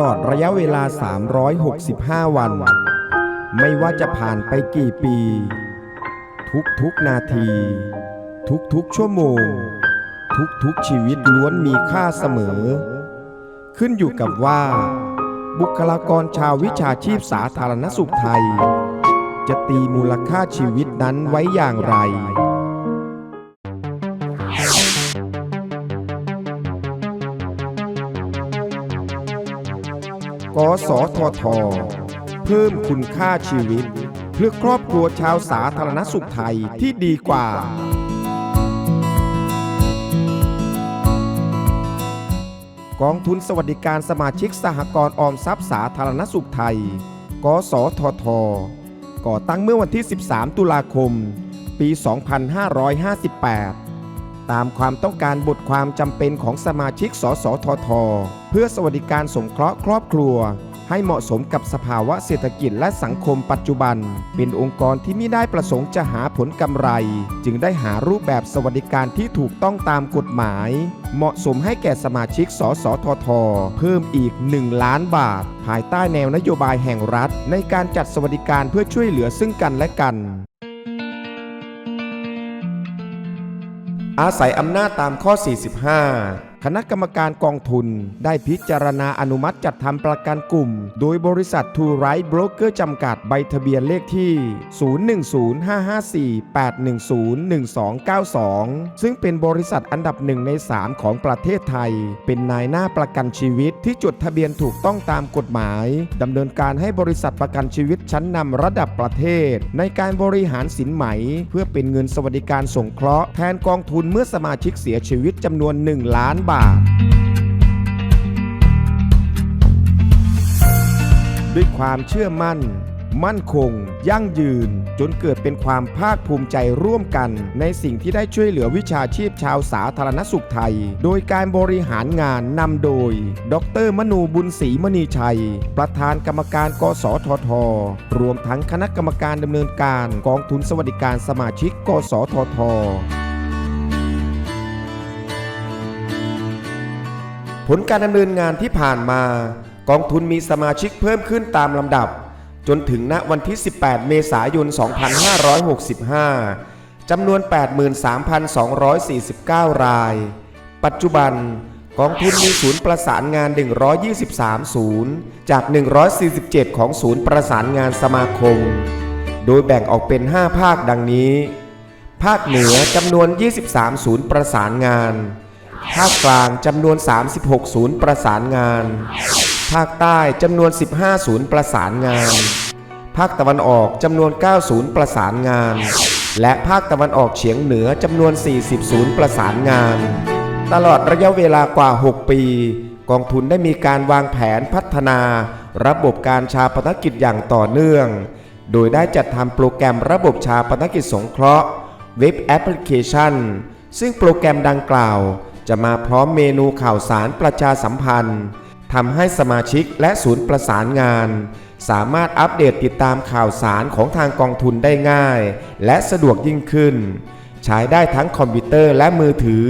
ลอดระยะเวลา 365 วัน ไม่ว่าจะผ่านไปกี่ปี ทุกๆนาที ทุกๆชั่วโมง ทุกๆชีวิตล้วนมีค่าเสมอ ขึ้นอยู่กับว่า บุคลากรชาววิชาชีพสาธารณสุขไทย จะตีมูลค่าชีวิตนั้นไว้อย่างไร กสทท เพิ่มคุณค่าชีวิต เพื่อครอบครัวชาวสาธารณสุขไทยที่ดีกว่า กองทุนสวัสดิการสมาชิกสหกรณ์ออมทรัพย์สาธารณสุขไทย กสทท ก่อตั้งเมื่อวันที่ 13 ตุลาคม ปี 2558 ตามความต้องการบทความจำเป็นของสมาชิก สสทท เพื่อสวัสดิการสงเคราะห์ครอบครัว ให้เหมาะสมกับสภาวะเศรษฐกิจและสังคมปัจจุบัน เป็นองค์กรที่ไม่ได้ประสงค์จะหาผลกำไร จึงได้หารูปแบบสวัสดิการที่ถูกต้องตามกฎหมาย เหมาะสมให้แก่สมาชิก สสทท เพิ่มอีก 1 ล้านบาท ภายใต้แนวนโยบายแห่งรัฐ ในการจัดสวัสดิการเพื่อช่วยเหลือซึ่งกันและกัน อาศัยอำนาจตามข้อ 45 คณะกรรมการกองทุน ได้พิจารณาอนุมัติจัดทำประกันกลุ่ม โดยบริษัททูไรท์บรกเกอร์จำกัดใบทะเบียนเลขที่ 0105548101292 ซึ่งเป็นบริษัทอันดับหนึ่งใน 3 ของประเทศไทย เป็นนายหน้าประกันชีวิตที่จดทะเบียนถูกต้องตามกฎหมายดำเนินการให้บริษัทประกันชีวิตชั้นนำระดับประเทศ ในการบริหารสินไหม เพื่อเป็นเงินสวัสดิการสงเคราะห์แทนกองทุนเมื่อสมาชิกเสียชีวิตจำนวน 1 ล้านบาทด้วยความเชื่อมั่น มั่นคง ยั่งยืน จนเกิดเป็นความภาคภูมิใจร่วมกัน ในสิ่งที่ได้ช่วยเหลือวิชาชีพชาวสาธารณสุขไทย โดยการบริหารงานนำโดย ดรมนูบุญศรีมณีชัย ประธานกรรมการกสทท รวมทั้งคณะกรรมการดำเนินการกองทุนสวัสดิการสมาชิก กสทท ผลการดำเนินงานที่ผ่านมา กองทุนมีสมาชิกเพิ่มขึ้นตามลำดับ จนถึงณวันที่ 18 เมษายน 2565 จำนวน 83,249 ราย ปัจจุบันกองทุนมีศูนย์ประสานงาน 123 ศูนย์ จาก 147 ของศูนย์ประสานงานสมาคม โดยแบ่งออกเป็น 5 ภาคดังนี้ ภาคเหนือจำนวน 23 ศูนย์ประสานงาน ภาคกลางจำนวน 36 ศูนย์ประสานงาน ภาคใต้จำนวน 15 ศูนย์ประสานงาน ภาคตะวันออกจำนวน 9 ศูนย์ประสานงาน และภาคตะวันออกเฉียงเหนือจำนวน 40 ศูนย์ประสานงาน ตลอดระยะเวลากว่า 6 ปี กองทุนได้มีการวางแผนพัฒนา ระบบการชาปนกิจอย่างต่อเนื่อง โดยได้จัดทำโปรแกรมระบบชาปนกิจสงเคราะห์ เว็บแอปพลิเคชัน ซึ่งโปรแกรมดังกล่าว จะมาพร้อมเมนูข่าวสารประชาสัมพันธ์ทำให้สมาชิกและศูนย์ประสานงาน สามารถอัปเดตติดตามข่าวสารของทางกองทุนได้ง่าย และสะดวกยิ่งขึ้น ใช้ได้ทั้งคอมพิวเตอร์และมือถือ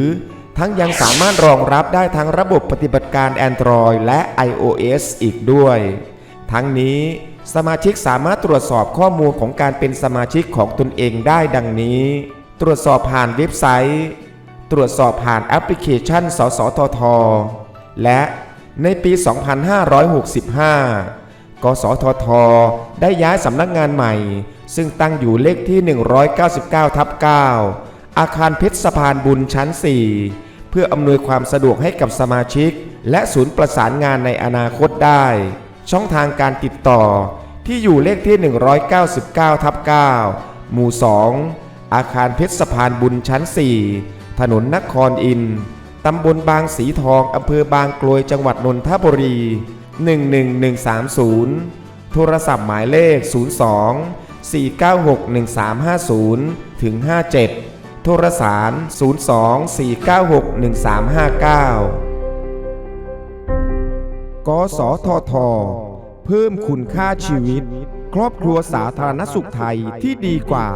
ทั้งยังสามารถรองรับได้ทั้งระบบปฏิบัติการ Android และ iOS อีกด้วย ทั้งนี้สมาชิกสามารถตรวจสอบข้อมูลของการเป็นสมาชิกของตนเองได้ดังนี้ ตรวจสอบผ่านเว็บไซต์ ตรวจสอบผ่านแอปพลิเคชัน สสทท และในปี 2565 กสทท ได้ย้ายสำนักงานใหม่ ซึ่งตั้งอยู่เลขที่ 199 ทับ 9 อาคารเพชรสะพานบุญชั้น 4 เพื่ออำนวยความสะดวกให้กับสมาชิก และศูนย์ประสานงานในอนาคตได้ ช่องทางการติดต่อที่อยู่เลขที่ 199 ทับ 9 หมู่ 2 อาคารเพชรสะพานบุญชั้น 4 ถนนนครอิน ตำบลบางสีทอง อำเภอบางกลวย จังหวัดนนทบุรี 11130 โทรศัพท์หมายเลข 02 496 1350 ถึง 57 โทรสาร 02 496 1359 กสทท เพิ่มคุณค่าชีวิต ครอบครัวสาธารณสุขไทยที่ดีกว่า